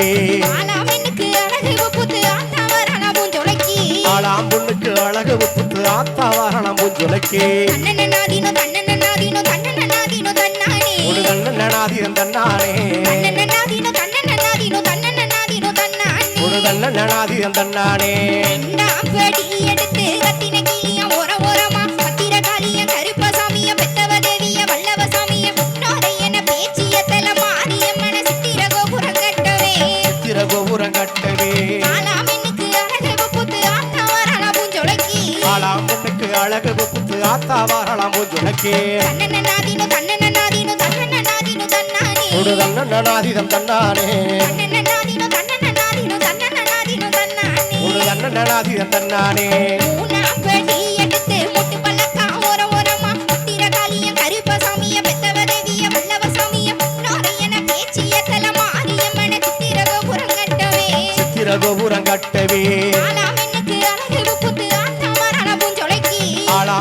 அழகே ஆளாம் பொண்ணுக்கு அழகு ஒப்புத்து ஆத்தா வாரணம் பூஞ்சுலக்கே ஒரு தன்னநாதீனம் தன்னானே. ஒரு தன்னநாதீனம் தன்னானே. எடுத்து கத்தினக்கி నాకే చూడు దన్న నాదిదం తన్నానే చూడు దన్న నాదిదం తన్నానే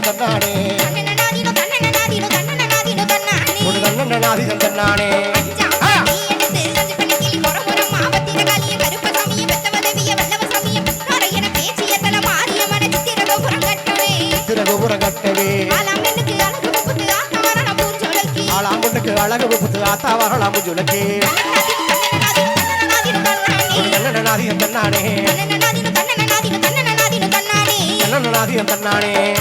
தன்னானே. அழகு புத்து ஆத்தாவாகலாம் ஜுலக்கே. நாதியம் தன்னானே. கண்ணன் நாதியம் தன்னானே.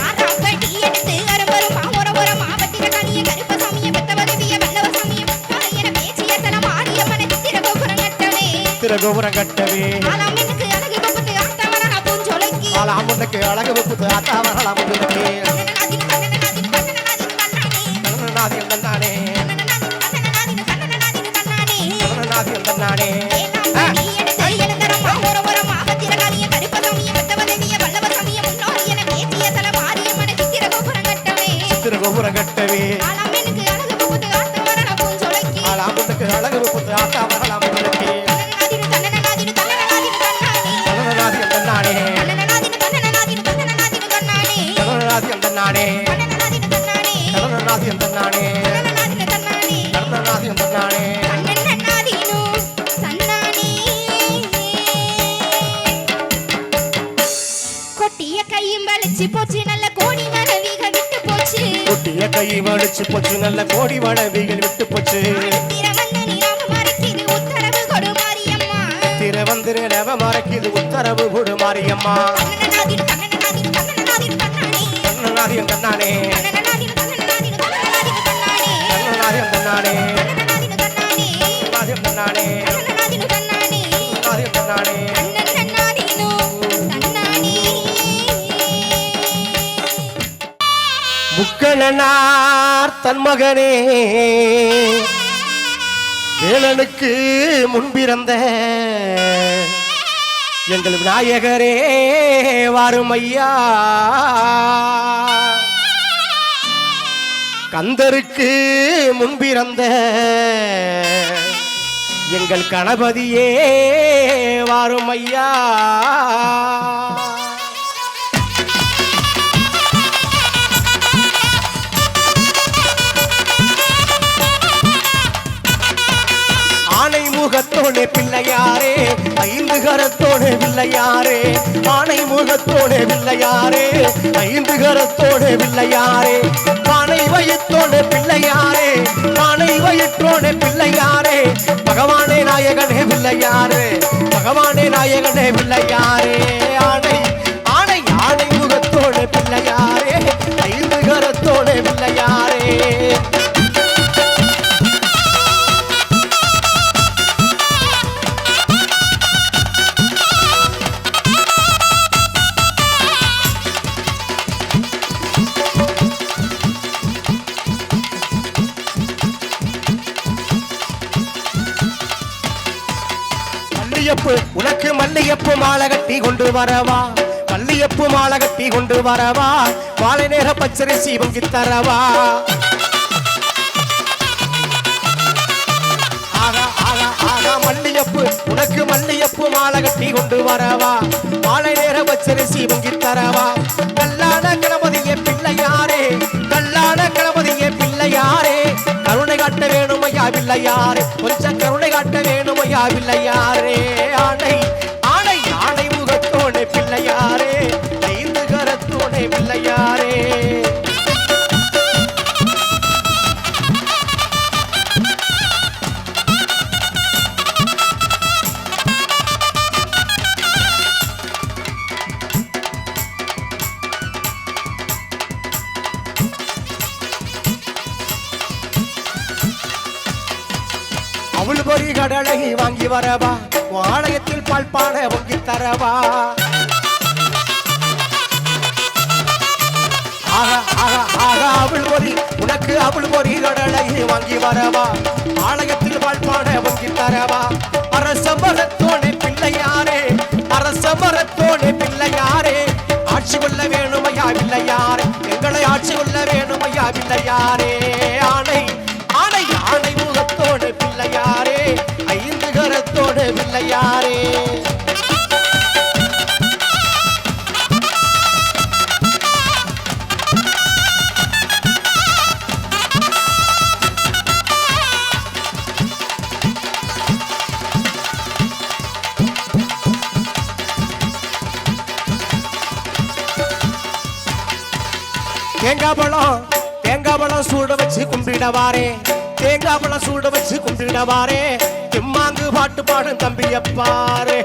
சுத்திர கோபுரம் கட்டவே. அழகு அழகு அத்தா வரலாம் தன்னானே கடனராசியம் தன்னானே கடனராசியம் தன்னானே போச்சு நல்ல கோடி மனைவிகள் விட்டு போச்சு. கொட்டிய கை வலிச்சு போச்சு நல்ல கோடி மனைவிகள் விட்டு போச்சு. உத்தரவு கொடு கண்ணனாதியும் கண்ணானே கண்ணனாதியும் கண்ணானே கண்ணனாதியும் கண்ணானே கண்ணனாதியும் கண்ணானே முக்கணனார் தன் மகனே வேலனுக்கு முன்பிறந்த எங்கள் விநாயகரே வாரும் ஐயா. கந்தருக்கு முன்பிறந்த எங்கள் கணபதியே வாரும் ஐயா. கரத்தோடு வில்லையாரே. ஆனை முகத்தோடு வில்லையாரே. ஐந்து கரத்தோடு வில்லையாரே. பானை வயத்தோடு பிள்ளையாரே பானை வயிற்றோடு பிள்ளையாரே பகவானே நாயகனே பிள்ளையாரே பகவானே நாயகனே பிள்ளையாரே ஆனை மல்லியப்பு உனக்கு மல்லியப்பு மாலை கட்டி கொண்டு வரவா? மல்லியப்பு மாலை கட்டி கொண்டு வரவா? மாலை நேர பச்சரிசி பொங்கி தரவா? ஆகா ஆகா ஆகா மல்லியப்பு உனக்கு மல்லியப்பு மாலை கட்டி கொண்டு வரவா? மாலை நேர பச்சரிசி பொங்கி தரவா? கல்லான கணபதியே பிள்ளையாரே கல்லான பிள்ளை பிள்ளையாரே. கருணை காட்ட வேணுமையா பிள்ளையாரே. கொஞ்சம் கருணை காட்ட வேணுமையா பிள்ளையாரே. அவள் பொறி கடலை வாங்கி வரவா? ஆலயத்தில் பால் பாட பொங்கி தரவா? ஆகா ஆகா ஆகா அவள் பொறி. உனக்கு அவள் பொறி கடலை வாங்கி வரவா? ஆலயத்தில் பால் ஒங்கி தரவா? அரச மரத்தோனே பிள்ளையாரே அரச மரத்தோனே பிள்ளையாரே. ஆட்சி கொள்ள வேணுமையா பிள்ளையாரே. எங்களை ஆட்சி கொள்ள வேணுமையா பிள்ளையாரே. கரத்தோடு பிள்ளையாரே தேங்காய் பழம் தேங்காய் பழம் சூட வச்சு கும்பிடவாரே. தேங்காய் பழம் சூட வச்சு கும்பிடவாரே. பாட்டு பாடும் தம்பியப்பாரே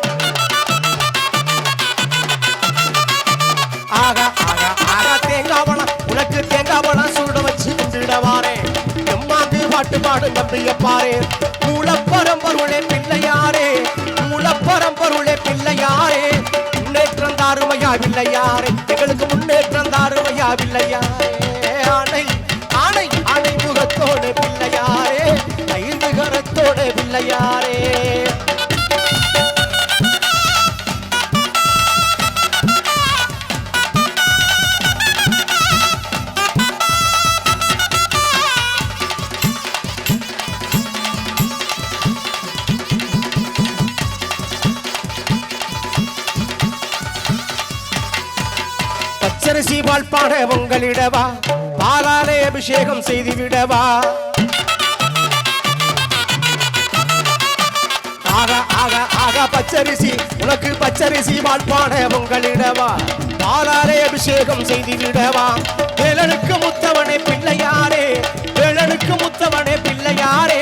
ஆகா ஆகா ஆகா தேங்காய் பழம் உனக்கு தேங்காய் பழம் சூட வச்சு கும்பிடவாரே. திம்மாங்கு பாட்டு பாடும் தம்பியப்பாரே மூலப்பரம்பருளே பிள்ளையாரே. மூலப்பரம்பருளே பிள்ளையாரே. முன்னேற்றம் தாருமையா பிள்ளையாரே எங்களுக்கு முன்னேற்றம் தாருமையா பிள்ளையாரே பிள்ளையாரே. பச்சரிசி பால் பாட உங்களிடவா பாலாலே அபிஷேகம் செய்து விடவா ஆக ஆக ஆக பச்சரிசி. உனக்கு பச்சரிசி பால் உங்களிடவா பாலாலே அபிஷேகம் செய்து விடவா வேலனுக்கு முத்தவனே பிள்ளையாரே வேலனுக்கு முத்தவனே பிள்ளையாரே.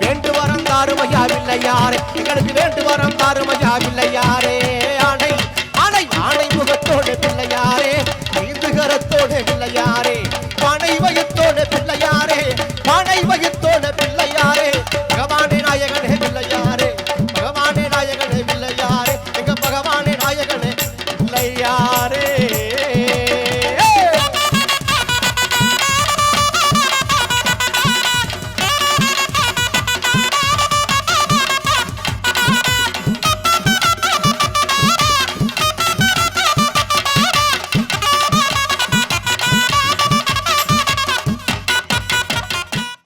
வேண்டு வரம் தாருமையா பிள்ளையாரே. எங்களுக்கு வேண்டு வரம் தாருமையா பிள்ளையாரே.